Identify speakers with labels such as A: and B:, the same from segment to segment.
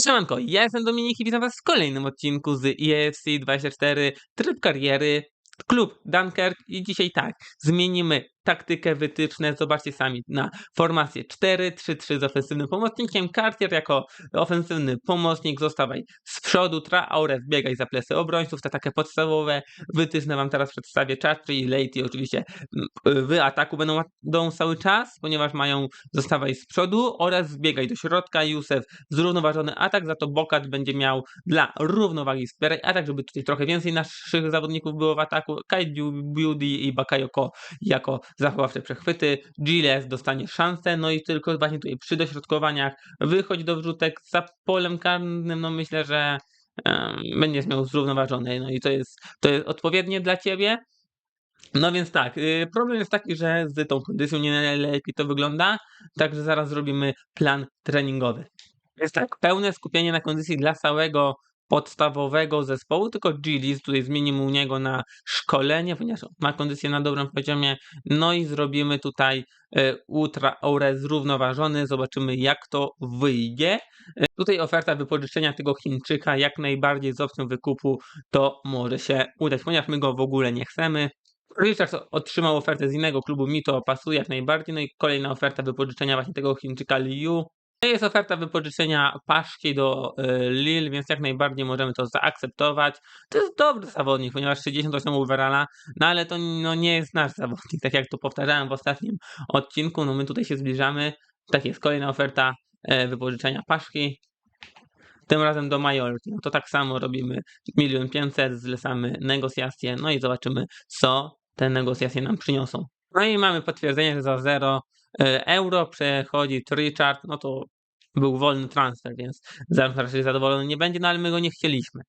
A: Siemanko, ja jestem Dominik i witam was w kolejnym odcinku z EFC 24 Tryb Kariery, klub Dunkirk i dzisiaj tak, zmienimy taktykę, wytyczne, zobaczcie sami na formację 4-3-3 z ofensywnym pomocnikiem, Cartier jako ofensywny pomocnik, zostawaj z przodu, Traore wbiegaj za plecy obrońców, to takie podstawowe wytyczne wam teraz przedstawię, Chatry i Lady oczywiście w ataku będą, będą cały czas, ponieważ mają zostawaj z przodu. Oraz wbiegaj do środka, Józef zrównoważony atak, za to Bokat będzie miał dla równowagi wspieraj atak, żeby tutaj trochę więcej naszych zawodników było w ataku, Kai Beauty i Bakayoko jako zachowawcze przechwyty, Giles dostanie szansę, no i tylko właśnie tutaj przy dośrodkowaniach wychodź do wrzutek za polem karnym, no myślę, że um, będziesz miał zrównoważony, no i to jest, to jest odpowiednie dla ciebie. No więc tak, y, problem jest taki, że z tą kondycją nie najlepiej to wygląda, także zaraz zrobimy plan treningowy. Jest tak, pełne skupienie na kondycji dla całego podstawowego zespołu, tylko Gillis, tutaj zmienimy u niego na szkolenie, ponieważ ma kondycję na dobrym poziomie, no i zrobimy tutaj e, ultra ore zrównoważony, zobaczymy jak to wyjdzie. E, Tutaj oferta wypożyczenia tego Chińczyka jak najbardziej z opcją wykupu to może się udać, ponieważ my go w ogóle nie chcemy. Richard otrzymał ofertę z innego klubu, mi to pasuje jak najbardziej, no i kolejna oferta wypożyczenia właśnie tego Chińczyka Liu. To jest oferta wypożyczenia Paszki do y, Lille, więc jak najbardziej możemy to zaakceptować. To jest dobry zawodnik, ponieważ 68 overalla, no ale to no, nie jest nasz zawodnik, tak jak to powtarzałem w ostatnim odcinku, no my tutaj się zbliżamy. Tak jest, kolejna oferta e, wypożyczenia Paszki. Tym razem do Majorki. No to tak samo robimy 1 500, zlecamy negocjacje, no i zobaczymy, co te negocjacje nam przyniosą. No i mamy potwierdzenie, że za 0 e, euro przechodzi Richard, no to był wolny transfer, więc zaraz raczej zadowolony nie będzie, no ale my go nie chcieliśmy.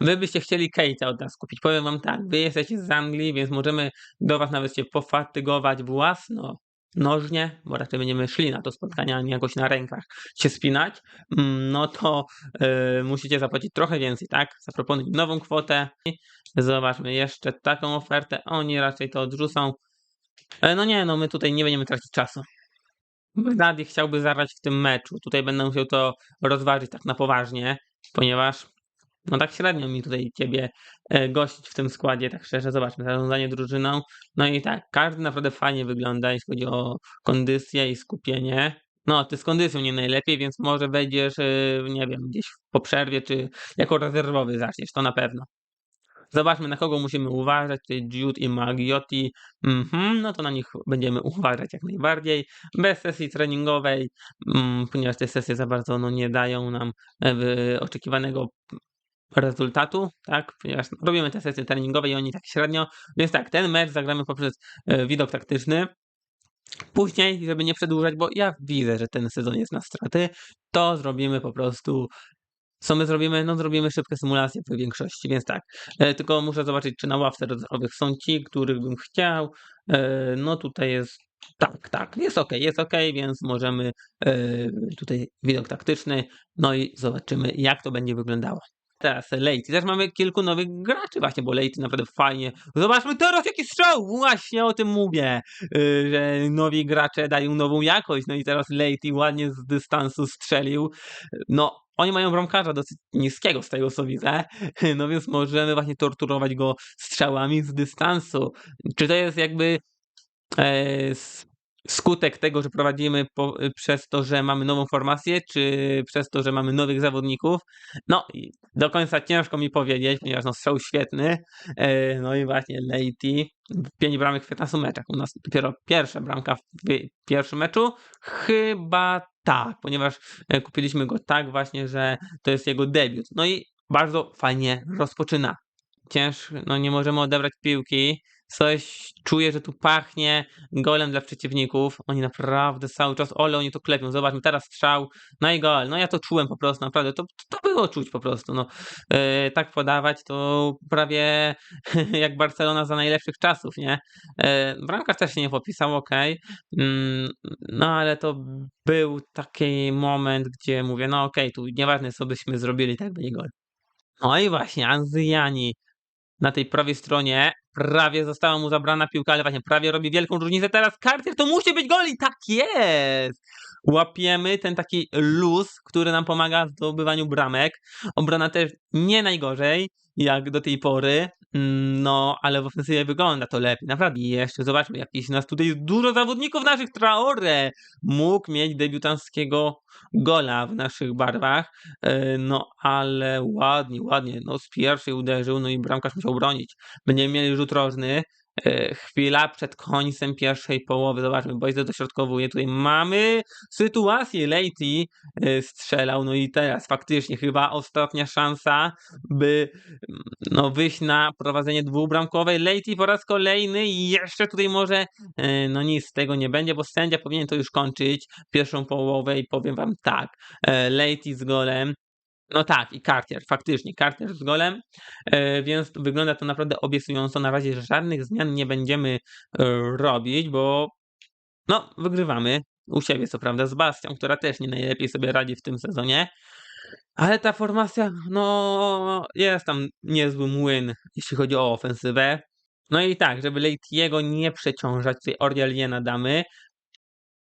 A: Wy byście chcieli Kate'a od nas kupić. Powiem wam tak, wy jesteście z Anglii, więc możemy do was nawet się pofatygować własno nożnie, bo raczej będziemy szli na to spotkanie, a nie jakoś na rękach się spinać, mm, no to yy, musicie zapłacić trochę więcej, tak? Zaproponuj nową kwotę. Zobaczmy jeszcze taką ofertę. Oni raczej to odrzucą. E, No nie, no my tutaj nie będziemy tracić czasu. Brady chciałby zagrać w tym meczu. Tutaj będę musiał to rozważyć tak na poważnie, ponieważ no tak średnio mi tutaj ciebie e, gościć w tym składzie, tak szczerze, zobaczmy, zarządzanie drużyną. No i tak, każdy naprawdę fajnie wygląda, jeśli chodzi o kondycję i skupienie. No, ty z kondycją nie najlepiej, więc może wejdziesz, e, nie wiem, gdzieś po przerwie, czy jako rezerwowy zaczniesz, to na pewno. Zobaczmy, na kogo musimy uważać. Tutaj Jude i Magiotti. Mhm, no to na nich będziemy uważać jak najbardziej. Bez sesji treningowej, mm, ponieważ te sesje za bardzo no, nie dają nam e, oczekiwanego rezultatu, tak? Ponieważ robimy te sesje treningowe i oni tak średnio. Więc tak, ten mecz zagramy poprzez e, widok taktyczny. Później, żeby nie przedłużać, bo ja widzę, że ten sezon jest na straty, to zrobimy po prostu co my zrobimy? No zrobimy szybkie symulacje w większości, więc tak. E, tylko muszę zobaczyć, czy na ławce rezerwowych są ci, których bym chciał. E, no tutaj jest tak, tak, jest ok, jest ok, więc możemy e, tutaj widok taktyczny, no i zobaczymy, jak to będzie wyglądało. Teraz Lejty. Też mamy kilku nowych graczy właśnie, bo Lejty naprawdę fajnie. Zobaczmy teraz jaki strzał! Właśnie o tym mówię, y, że nowi gracze dają nową jakość. No i teraz Lejty ładnie z dystansu strzelił. No, oni mają bramkarza dosyć niskiego z tego co widzę, no więc możemy właśnie torturować go strzałami z dystansu. Czy to jest jakby e, skutek tego, że prowadzimy po, przez to, że mamy nową formację, czy przez to, że mamy nowych zawodników? No, do końca ciężko mi powiedzieć, ponieważ no, strzał świetny. E, no i właśnie Leity, pięć bramek w 15 meczach. U nas dopiero pierwsza bramka w pierwszym meczu. Chyba tak, ponieważ e, kupiliśmy go tak właśnie, że to jest jego debiut. No i bardzo fajnie rozpoczyna. Ciężko, no nie możemy odebrać piłki. Coś czuję, że tu pachnie golem dla przeciwników. Oni naprawdę cały czas, ole, oni to klepią. Zobaczmy, teraz strzał, no i gol. No ja to czułem po prostu, naprawdę. To, to było czuć po prostu. No. E, tak podawać to prawie jak Barcelona za najlepszych czasów, nie? E, bramkarz też się nie popisał, ok. Mm, no ale to był taki moment, gdzie mówię, no okej, tu nieważne co byśmy zrobili, tak będzie gol. No i właśnie, Anzyjani na tej prawej stronie prawie została mu zabrana piłka, ale właśnie prawie robi wielką różnicę. Teraz Cartier to musi być gol i tak jest! Łapiemy ten taki luz, który nam pomaga w zdobywaniu bramek. Obrona też nie najgorzej, jak do tej pory, no ale w ofensywie wygląda to lepiej. Naprawdę I jeszcze zobaczmy, jakiś nas tutaj jest dużo zawodników naszych. Traore mógł mieć debiutanckiego gola w naszych barwach, e, no ale ładnie, ładnie, no z pierwszej uderzył, no i bramkarz musiał bronić. Będziemy mieli rzut rożny. E, Chwila przed końcem pierwszej połowy. Zobaczmy, Boyce dośrodkowuje. Tutaj mamy sytuację. Leity e, strzelał. No i teraz faktycznie chyba ostatnia szansa, by mm, no, wyjść na prowadzenie dwubramkowe. Leity po raz kolejny i jeszcze tutaj może e, no nic z tego nie będzie, bo sędzia powinien to już kończyć pierwszą połowę i powiem wam tak. Leity z golem. No tak, i Cartier, faktycznie, Cartier z golem, e, więc wygląda to naprawdę obiecująco. Na razie żadnych zmian nie będziemy e, robić, bo no, wygrywamy u siebie, co prawda, z Bastią, która też nie najlepiej sobie radzi w tym sezonie. Ale ta formacja, no, jest tam niezły młyn, jeśli chodzi o ofensywę. No i tak, żeby Leitiego nie przeciążać, tutaj Orieliena damy.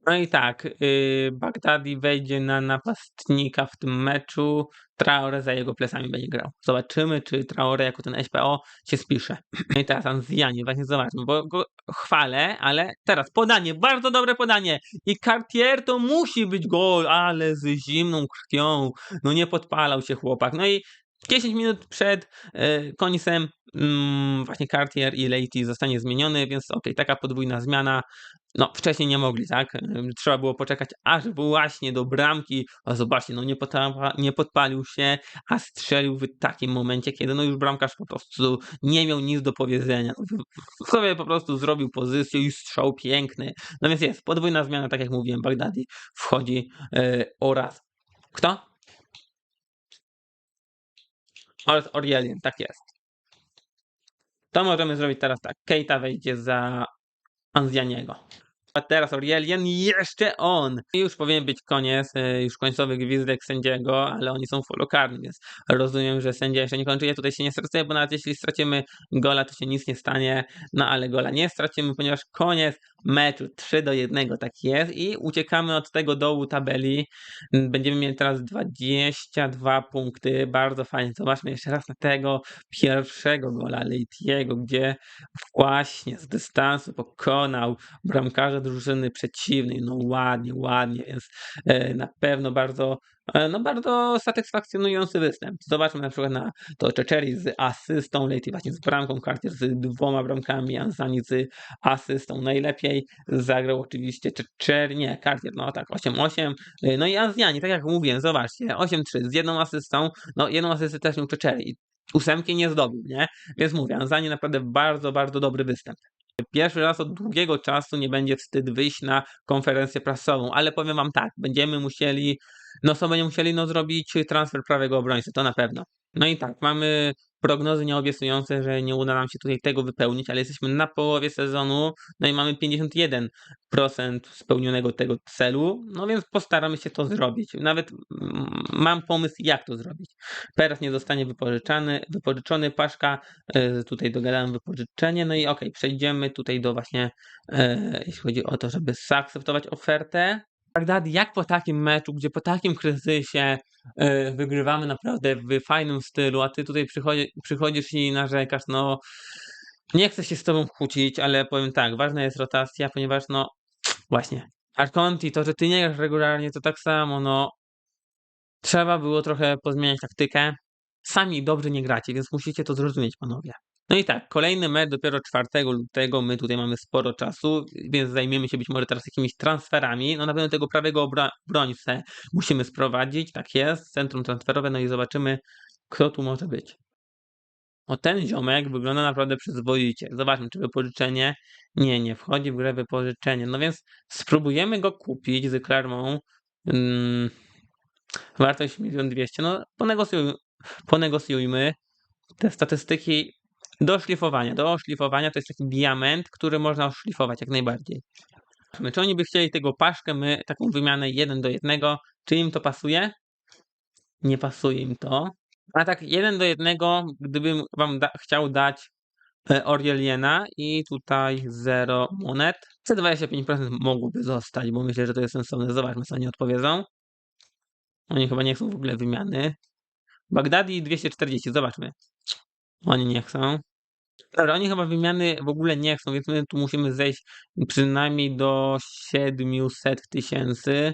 A: No i tak, yy, Bagdadi wejdzie na napastnika w tym meczu. Traore za jego plecami będzie grał. Zobaczymy, czy Traore jako ten SPO się spisze. No i teraz Anzjanie, właśnie zobaczmy, bo go chwalę, ale teraz podanie, bardzo dobre podanie. I Cartier to musi być gol, ale z zimną krwią. No nie podpalał się chłopak. No i 10 minut przed e, końcem mm, właśnie Cartier i Leity zostanie zmieniony, więc okej, taka podwójna zmiana. No, wcześniej nie mogli, tak? Trzeba było poczekać aż właśnie do bramki. A zobaczcie, no nie, potapa, nie podpalił się, a strzelił w takim momencie, kiedy no już bramkarz po prostu nie miał nic do powiedzenia. No, sobie po prostu zrobił pozycję i strzał piękny. No więc jest, podwójna zmiana, tak jak mówiłem, Bagdadi wchodzi e, oraz kto? Oraz Orielien, tak jest. To możemy zrobić teraz tak. Keita wejdzie za Anzjaniego. A teraz i jeszcze on. Już powinien być koniec, e, już końcowy gwizdek sędziego, ale oni są folokarni, więc rozumiem, że sędzia jeszcze nie kończy. Ja tutaj się nie stresuję, bo nawet jeśli stracimy gola, to się nic nie stanie. No ale gola nie stracimy, ponieważ koniec meczu 3 do 1, tak jest. I uciekamy od tego dołu tabeli. Będziemy mieli teraz 22 punkty. Bardzo fajnie. Zobaczmy jeszcze raz na tego pierwszego gola Leitiego, gdzie właśnie z dystansu pokonał bramkarza drużyny przeciwnej. No ładnie, ładnie, więc e, na pewno bardzo, e, no bardzo satysfakcjonujący występ. Zobaczmy na przykład na to Czeczeri z asystą, Leity właśnie z bramką, Cartier z dwoma bramkami, Anzani z asystą. Najlepiej zagrał oczywiście Czeczeri, nie, Cartier, no tak, 8-8. E, No i Anzjani, tak jak mówiłem, zobaczcie, 8-3 z jedną asystą, no jedną asystę też miał Czeczeri. Ósemki nie zdobył, nie? Więc mówię, Anzani naprawdę bardzo, bardzo dobry występ. Pierwszy raz od długiego czasu nie będzie wstyd wyjść na konferencję prasową, ale powiem wam tak, będziemy musieli, no co będziemy musieli, no zrobić transfer prawego obrońcy, to na pewno. No i tak, mamy prognozy nieobiecujące, że nie uda nam się tutaj tego wypełnić, ale jesteśmy na połowie sezonu, no i mamy 51% spełnionego tego celu, no więc postaramy się to zrobić. Nawet mm, mam pomysł, jak to zrobić. Teraz nie zostanie wypożyczany, wypożyczony Paszka, e, tutaj dogadałem wypożyczenie, no i okej, przejdziemy tutaj do właśnie, e, jeśli chodzi o to, żeby zaakceptować ofertę. Bagdad, jak po takim meczu, gdzie po takim kryzysie e, wygrywamy naprawdę w fajnym stylu, a ty tutaj przychodzi, przychodzisz i narzekasz, no nie chcę się z tobą kłócić, ale powiem tak, ważna jest rotacja, ponieważ no właśnie, Arconti, to, że ty nie grasz regularnie, to tak samo, no trzeba było trochę pozmieniać taktykę. Sami dobrze nie gracie, więc musicie to zrozumieć, panowie. No i tak, kolejny mecz dopiero 4 lutego. My tutaj mamy sporo czasu, więc zajmiemy się być może teraz jakimiś transferami. No na pewno tego prawego obra- obrońcę musimy sprowadzić, tak jest, centrum transferowe, no i zobaczymy, kto tu może być. O ten ziomek wygląda naprawdę przyzwoicie. Zobaczmy, czy wypożyczenie. Nie, nie wchodzi w grę wypożyczenie. No więc spróbujemy go kupić z Clermont. Mm, wartość 1 200 000. No ponegocjuj, ponegocjujmy te statystyki do szlifowania. Do oszlifowania to jest taki diament, który można oszlifować jak najbardziej. Czy oni by chcieli tego paszkę, my taką wymianę 1 do 1. Czy im to pasuje? Nie pasuje im to. A tak 1 do 1, gdybym wam da chciał dać e, Orieliena i tutaj 0 monet. Te 25% mogłoby zostać, bo myślę, że to jest sensowne. Zobaczmy, co oni odpowiedzą. Oni chyba nie chcą w ogóle wymiany. Bagdadi 240, zobaczmy. Oni nie chcą. Dobra, oni chyba wymiany w ogóle nie chcą, więc my tu musimy zejść przynajmniej do 700 tysięcy.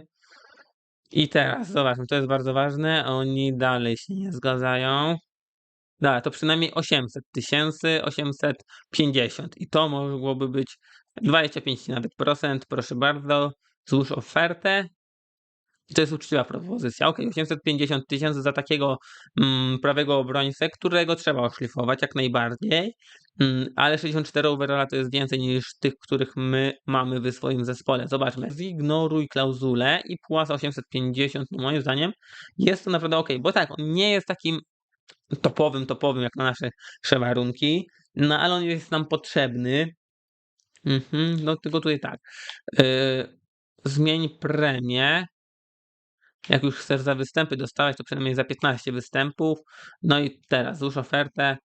A: I teraz, zobaczmy, to jest bardzo ważne. Oni dalej się nie zgadzają. Dobra, to przynajmniej 800 tysięcy, 850. I to mogłoby być 25 nawet procent. Proszę bardzo, złóż ofertę. I to jest uczciwa propozycja. Ok, 850 tysięcy za takiego mm, prawego obrońcę, którego trzeba oszlifować jak najbardziej, mm, ale 64 overalla to jest więcej niż tych, których my mamy w swoim zespole. Zobaczmy. Zignoruj klauzulę i płaca 850, no moim zdaniem jest to naprawdę ok, bo tak, on nie jest takim topowym, topowym jak na nasze warunki, no ale on jest nam potrzebny. Mhm, no tylko tutaj tak. Yy, zmień premię. Jak już chcesz za występy dostawać, to przynajmniej za 15 występów. No i teraz złóż ofertę.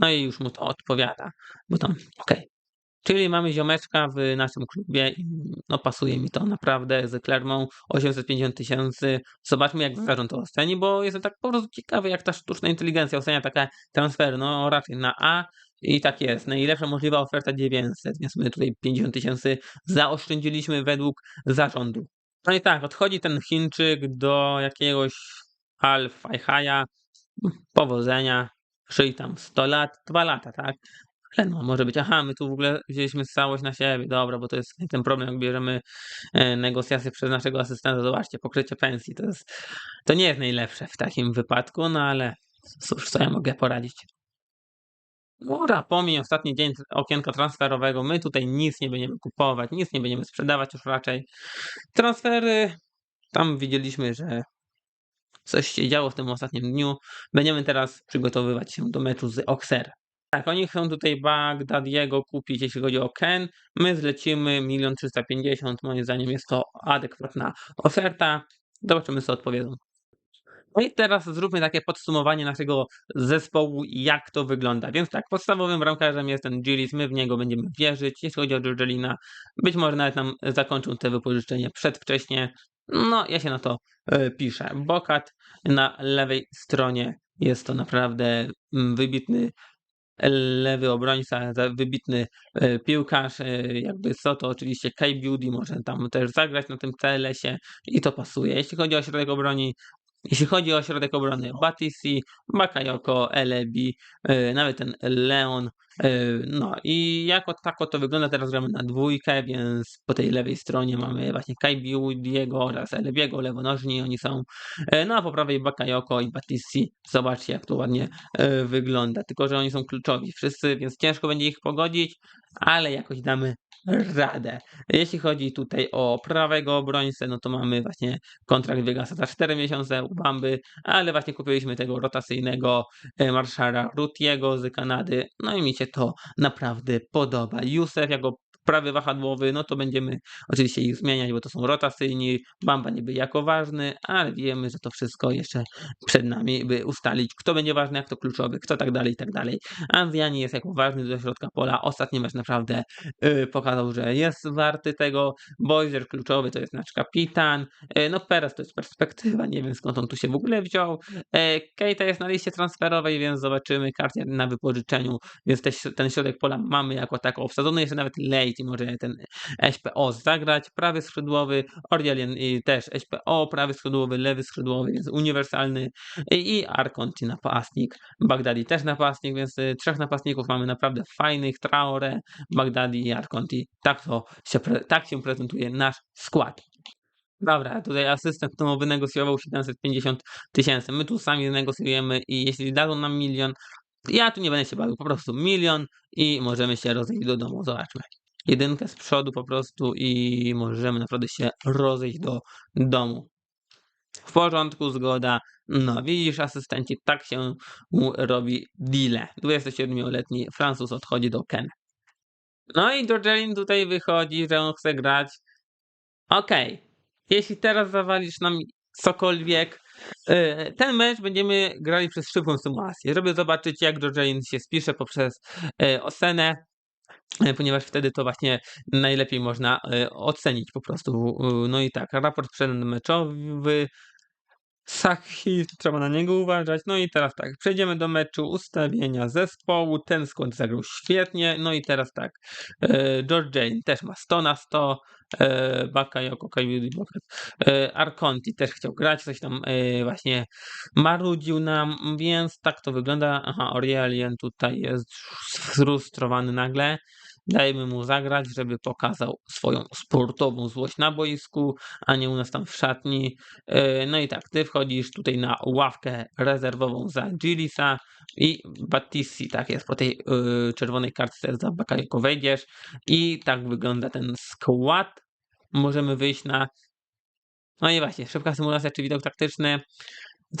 A: No i już mu to odpowiada. Bo tam, okej. Czyli mamy ziomeczka w naszym klubie no pasuje mi to naprawdę z Klermą 850 tysięcy. Zobaczmy jak zarząd to oceni, bo jestem tak po prostu ciekawy jak ta sztuczna inteligencja ocenia takie transfery. No raczej na A i tak jest. Najlepsza możliwa oferta 900, więc my tutaj 50 tysięcy zaoszczędziliśmy według zarządu. No i tak, odchodzi ten Chińczyk do jakiegoś Al Fajhaja. Powodzenia. Żyj tam 100 lat, 2 lata, tak? Ale no, może być, aha, my tu w ogóle wzięliśmy całość na siebie, dobra, bo to jest ten problem, jak bierzemy e, negocjacje przez naszego asystenta, zobaczcie, pokrycie pensji, to jest, to nie jest najlepsze w takim wypadku, no ale cóż, co ja mogę poradzić. Dobra, pomiń ostatni dzień okienka transferowego, my tutaj nic nie będziemy kupować, nic nie będziemy sprzedawać już raczej. Transfery, tam widzieliśmy, że coś się działo w tym ostatnim dniu. Będziemy teraz przygotowywać się do meczu z Auxerre. Tak, oni chcą tutaj Bagdadiego kupić, jeśli chodzi o Ken. My zlecimy 1 350 Moim zdaniem jest to adekwatna oferta. Zobaczymy, co odpowiedzą. No i teraz zróbmy takie podsumowanie naszego zespołu jak to wygląda. Więc tak, podstawowym bramkarzem jest ten Gillis, my w niego będziemy wierzyć. Jeśli chodzi o Georgelina, być może nawet nam zakończą te wypożyczenie przedwcześnie. No, ja się na to y, piszę. Bokat na lewej stronie jest to naprawdę mm, wybitny lewy obrońca, wybitny e, piłkarz, e, jakby co to oczywiście Kai Beauty może tam też zagrać na tym CLS-ie i to pasuje. Jeśli chodzi o środek obrony, jeśli chodzi o środek obrony Batisi, Bakayoko, Elebi, e, nawet ten Leon, no i jako tako to wygląda, teraz gramy na dwójkę, więc po tej lewej stronie mamy właśnie Kai Diego oraz Elebiego, lewonożni oni są, no a po prawej Bakayoko i Batisi, zobaczcie jak to ładnie wygląda, tylko że oni są kluczowi wszyscy, więc ciężko będzie ich pogodzić, ale jakoś damy radę. Jeśli chodzi tutaj o prawego obrońcę, no to mamy właśnie kontrakt Vegasa za 4 miesiące u Bamby, ale właśnie kupiliśmy tego rotacyjnego marszala Rutiego z Kanady, no i mi się to naprawdę podoba. Józef jako prawy wahadłowy, no to będziemy oczywiście ich zmieniać, bo to są rotacyjni, Bamba niby jako ważny, ale wiemy, że to wszystko jeszcze przed nami, by ustalić, kto będzie ważny, jak to kluczowy, kto tak dalej, i tak dalej. Anzjani jest jako ważny do środka pola, ostatni mecz naprawdę yy, pokazał, że jest warty tego, Boiser kluczowy to jest nasz kapitan, yy, no Perez to jest perspektywa, nie wiem skąd on tu się w ogóle wziął, yy, Keita jest na liście transferowej, więc zobaczymy, Cartier na wypożyczeniu, więc te, ten środek pola mamy jako tak obsadzony, jeszcze nawet Lej i może ten SPO zagrać. Prawy skrzydłowy, Ordialien i też SPO, prawy skrzydłowy, lewy skrzydłowy, więc uniwersalny i Arkonci napastnik. Bagdadi też napastnik, więc y, trzech napastników mamy naprawdę fajnych. Traore, Bagdadi i Arkonti. Tak to się, tak się prezentuje nasz skład. Dobra, tutaj asystent to wynegocjował 750 tysięcy. My tu sami negocjujemy i jeśli dadzą nam milion, ja tu nie będę się bawił, po prostu milion i możemy się rozejść do domu. Zobaczmy jedynkę z przodu po prostu i możemy naprawdę się rozejść do domu. W porządku, zgoda. No, widzisz, asystenci, tak się mu robi deal. 27-letni Francuz odchodzi do Ken. No i Georgelin tutaj wychodzi, że on chce grać. Okej, okay. jeśli teraz zawalisz nam cokolwiek, E, Ten mecz będziemy grali przez szybką symulację, żeby zobaczyć jak Georgian się spisze poprzez e, ocenę, ponieważ wtedy to właśnie najlepiej można e, ocenić po prostu. E, No i tak, raport przedmeczowy, Saki, trzeba na niego uważać. No i teraz tak, przejdziemy do meczu ustawienia zespołu. Ten skład zagrał świetnie. No i teraz tak, e, George Jane też ma 100 na 100. E, Bakayoko, Kayudi, e, Arconti też chciał grać, coś tam właśnie marudził nam, więc tak to wygląda. Aha, Aurelien tutaj jest sfrustrowany nagle. Dajmy mu zagrać, żeby pokazał swoją sportową złość na boisku, a nie u nas tam w szatni. E, No i tak, ty wchodzisz tutaj na ławkę rezerwową za Gillisa i Battisti, tak jest, po tej y, czerwonej kartce za Bakayoko wejdziesz i tak wygląda ten skład. Możemy wyjść na no i właśnie, szybka symulacja czy widok taktyczny.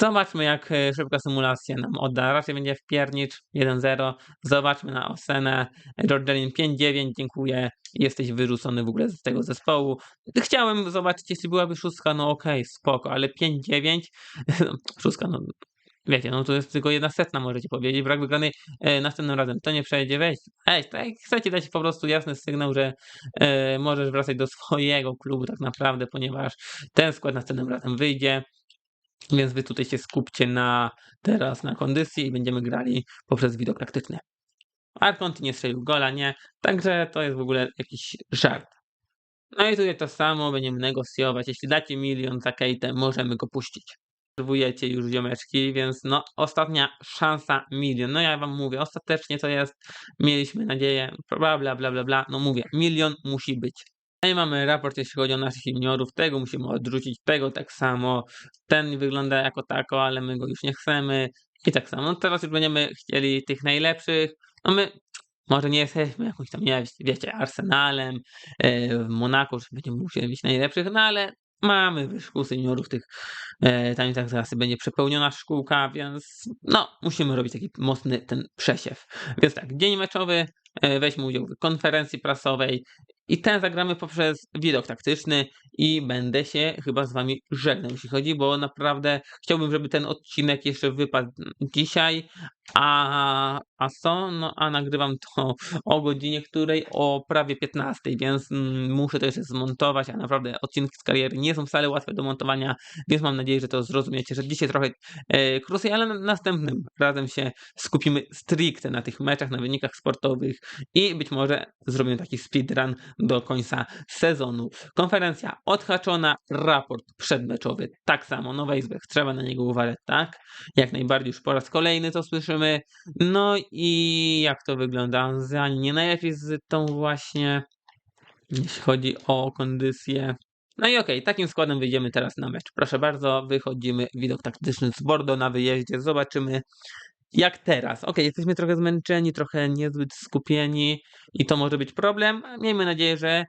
A: Zobaczmy jak e, szybka symulacja nam odda. Raczej będzie wpiernicz 1-0. Zobaczmy na ocenę. Jordanin 5-9, dziękuję. Jesteś wyrzucony w ogóle z tego zespołu. Chciałem zobaczyć, jeśli byłaby szóstka, no okej, spoko, ale 5-9, szóstka, no wiecie, no to jest tylko jedna setna, możecie powiedzieć. Brak wygranej e, następnym razem. To nie przejdzie, weź. Ej, tak chcecie dać po prostu jasny sygnał, że e, możesz wracać do swojego klubu tak naprawdę, ponieważ ten skład następnym razem wyjdzie. Więc wy tutaj się skupcie na teraz na kondycji i będziemy grali poprzez widok taktyczny. Arkonti nie strzelił gola, nie. Także to jest w ogóle jakiś żart. No i tutaj to samo będziemy negocjować. Jeśli dacie milion za Kejtę, możemy go puścić. Obserwujecie już ziomeczki, więc no ostatnia szansa milion. No ja wam mówię, ostatecznie to jest, mieliśmy nadzieję, bla bla bla bla bla. No mówię, milion musi być. No i mamy raport, jeśli chodzi o naszych juniorów, tego musimy odrzucić, tego tak samo. Ten wygląda jako tako, ale my go już nie chcemy. I tak samo. No teraz już będziemy chcieli tych najlepszych. No my może nie jesteśmy jakąś tam, nie wiecie, Arsenalem, e, w Monaco, że będziemy musieli być najlepszych, no ale mamy wyszkół seniorów tych, e, tam i tak zaraz będzie przepełniona szkółka, więc no, musimy robić taki mocny ten przesiew. Więc tak, dzień meczowy, e, weźmy udział w konferencji prasowej i ten zagramy poprzez widok taktyczny i będę się chyba z wami żegnał, jeśli chodzi, bo naprawdę chciałbym, żeby ten odcinek jeszcze wypadł dzisiaj, a, a co? No, a nagrywam to o godzinie której? O prawie 15, więc mm, muszę to jeszcze zmontować, a naprawdę odcinki z kariery nie są wcale łatwe do montowania, więc mam nadzieję, że to zrozumiecie, że dzisiaj trochę e, krócej, ale na- następnym razem się skupimy stricte na tych meczach, na wynikach sportowych i być może zrobimy taki speedrun do końca sezonu. Konferencja odhaczona, raport przedmeczowy tak samo, no Weisbech, trzeba na niego uważać, tak? Jak najbardziej już po raz kolejny to słyszymy. No i jak to wygląda? Zani nie najlepiej z tą właśnie, jeśli chodzi o kondycję. No i okej, takim składem wyjdziemy teraz na mecz. Proszę bardzo, wychodzimy, widok taktyczny z Bordeaux na wyjeździe, zobaczymy jak teraz. Okej, jesteśmy trochę zmęczeni, trochę niezbyt skupieni i to może być problem. Miejmy nadzieję, że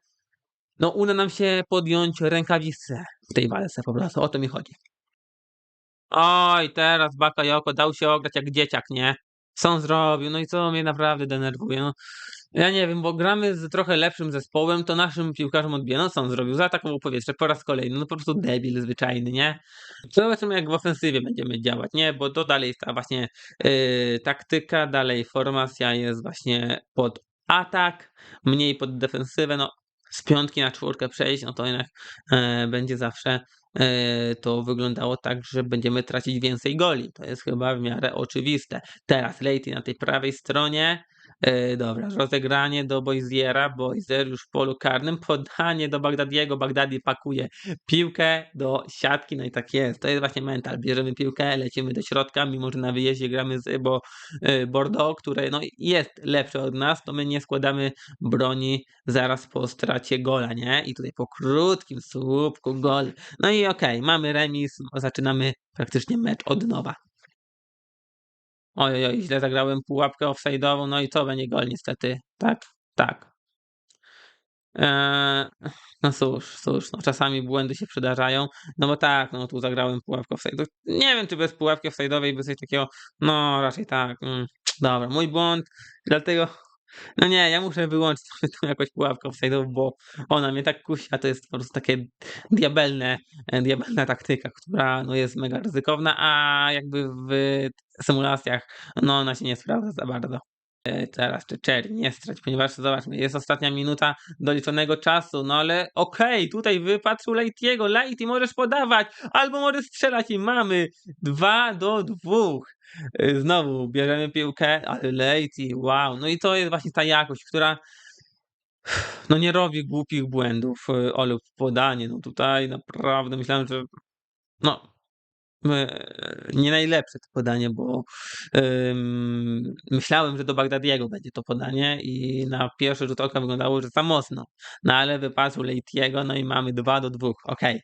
A: no uda nam się podjąć rękawice w tej walce po prostu, o to mi chodzi. Oj, teraz Bakayoko dał się ograć jak dzieciak, nie? Co on zrobił? No i co mnie naprawdę denerwuje? No, ja nie wiem, bo gramy z trochę lepszym zespołem, to naszym piłkarzom odbija. No co on zrobił? Zaatakował powietrze po raz kolejny. No po prostu debil zwyczajny, nie? Zobaczymy jak w ofensywie będziemy działać, nie? Bo to dalej ta właśnie yy, taktyka, dalej formacja jest właśnie pod atak, mniej pod defensywę, no z piątki na czwórkę przejść, no to jednak e, będzie zawsze e, to wyglądało tak, że będziemy tracić więcej goli. To jest chyba w miarę oczywiste. Teraz Lejty na tej prawej stronie. E, dobra, rozegranie do Boiziera, Boizer już w polu karnym, podanie do Bagdadiego, Bagdadi pakuje piłkę do siatki, no i tak jest, to jest właśnie mental, bierzemy piłkę, lecimy do środka, mimo że na wyjeździe gramy z bo, e, Bordeaux, które no, jest lepsze od nas, to my nie składamy broni zaraz po stracie gola, nie? I tutaj po krótkim słupku gol. No i okej, mamy remis, zaczynamy praktycznie mecz od nowa. Oj, oj, źle zagrałem pułapkę offside'ową, no i to będzie gol niestety. Tak, tak. Eee, no cóż, cóż, no czasami błędy się przydarzają, no bo tak, no tu zagrałem pułapkę offside'ową. Nie wiem, czy bez pułapki offside'owej, bez coś takiego, no raczej tak. Mm, dobra, mój błąd, dlatego No nie, ja muszę wyłączyć sobie tu jakąś pułapkę offside'ową, bo ona mnie tak kusi, a to jest po prostu takie diabelne, e, diabelna taktyka, która no jest mega ryzykowna, a jakby w symulacjach no ona się nie sprawdza za bardzo. Teraz czy Cherry nie strać, ponieważ zobaczmy, jest ostatnia minuta doliczonego czasu, no ale okej, tutaj wypatrzył Lightiego, Lighty możesz podawać, albo możesz strzelać i mamy 2 do 2. Y, Znowu bierzemy piłkę, ale Lejty, wow. No i to jest właśnie ta jakość, która no nie robi głupich błędów, y, ale w podanie, no tutaj naprawdę myślałem, że no nie najlepsze to podanie, bo myślałem, że do Bagdadiego będzie to podanie i na pierwszy rzut oka wyglądało, że za mocno. No ale wypatrzył Lejtiego, no i mamy 2 do 2, okej.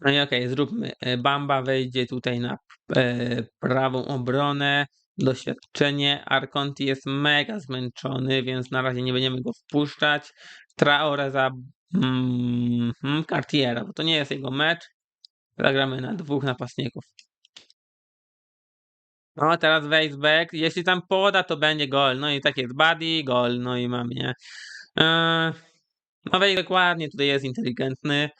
A: No i okej, zróbmy. E, Bamba wejdzie tutaj na e, prawą obronę. Doświadczenie. Arconti jest mega zmęczony, więc na razie nie będziemy go wpuszczać. Traore za mm, Cartiera, bo to nie jest jego mecz. Zagramy na dwóch napastników. No, teraz Weisbeck. Jeśli tam poda, to będzie gol. No i tak jest Buddy, gol. No i mamy, nie? Eee, no Weisbeck ładnie tutaj jest inteligentny,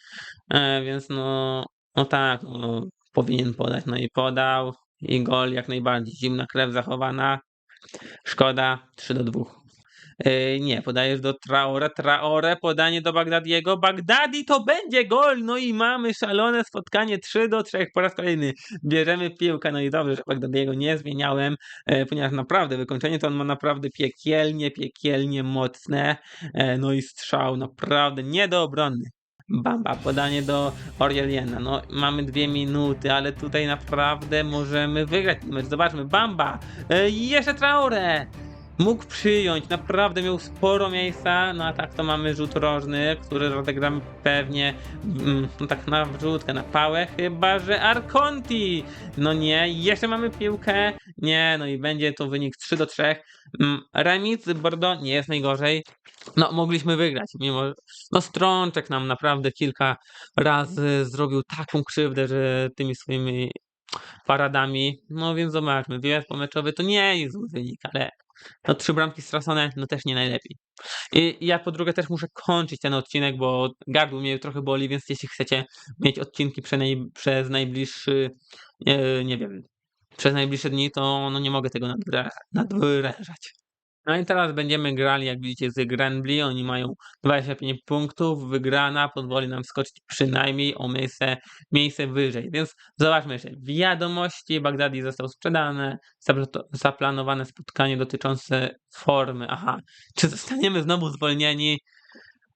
A: e, więc no, no tak, no, powinien podać. No i podał. I gol jak najbardziej. Zimna krew zachowana. Szkoda. 3 do 2. Yy, nie, podajesz do Traore, Traore, podanie do Bagdadiego, Bagdadi to będzie gol, no i mamy szalone spotkanie 3 do 3 po raz kolejny. Bierzemy piłkę, no i dobrze, że Bagdadiego nie zmieniałem, e, ponieważ naprawdę wykończenie to on ma naprawdę piekielnie, piekielnie mocne, e, no i strzał naprawdę niedoobronny. Bamba, podanie do Orieliena. No, mamy dwie minuty, ale tutaj naprawdę możemy wygrać. Zobaczmy, Bamba, e, jeszcze Traore. Mógł przyjąć, naprawdę miał sporo miejsca, no a tak to mamy rzut rożny, który rozegramy pewnie, mm, no tak na wrzutkę, na pałę, chyba że Arconti! No nie, jeszcze mamy piłkę, nie, no i będzie to wynik 3 do 3. Mm, Remis Bordeaux nie jest najgorzej, no mogliśmy wygrać, mimo, no Strączek nam naprawdę kilka razy zrobił taką krzywdę, że tymi swoimi paradami, no więc zobaczmy, wywiad pomeczowy to nie jest zły wynik, ale no trzy bramki stracone, no też nie najlepiej. I ja po drugie też muszę kończyć ten odcinek, bo gardło mnie trochę boli, więc jeśli chcecie mieć odcinki przez najbliższy, e, nie wiem, przez najbliższe dni, to no nie mogę tego nadwyrężać. No i teraz będziemy grali, jak widzicie, z Granbli. Oni mają 25 punktów. Wygrana pozwoli nam skoczyć przynajmniej o miejsce, miejsce wyżej. Więc zobaczmy jeszcze. Wiadomości. Bagdadi został sprzedane. Zapl- Zaplanowane spotkanie dotyczące formy. Aha. Czy zostaniemy znowu zwolnieni?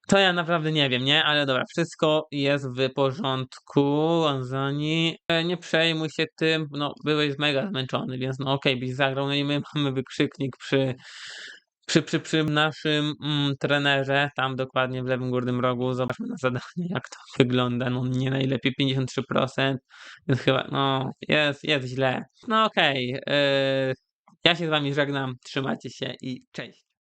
A: To ja naprawdę nie wiem, nie? Ale dobra, wszystko jest w porządku. Anzani, E, nie przejmuj się tym, no byłeś mega zmęczony, więc no okej, byś zagrał, no i my mamy wykrzyknik przy, przy, przy, przy naszym mm, trenerze, tam dokładnie w lewym górnym rogu, zobaczmy na zadanie, jak to wygląda, no nie najlepiej, 53%, więc chyba, no jest, jest źle. No okej, e, ja się z wami żegnam, trzymajcie się i cześć.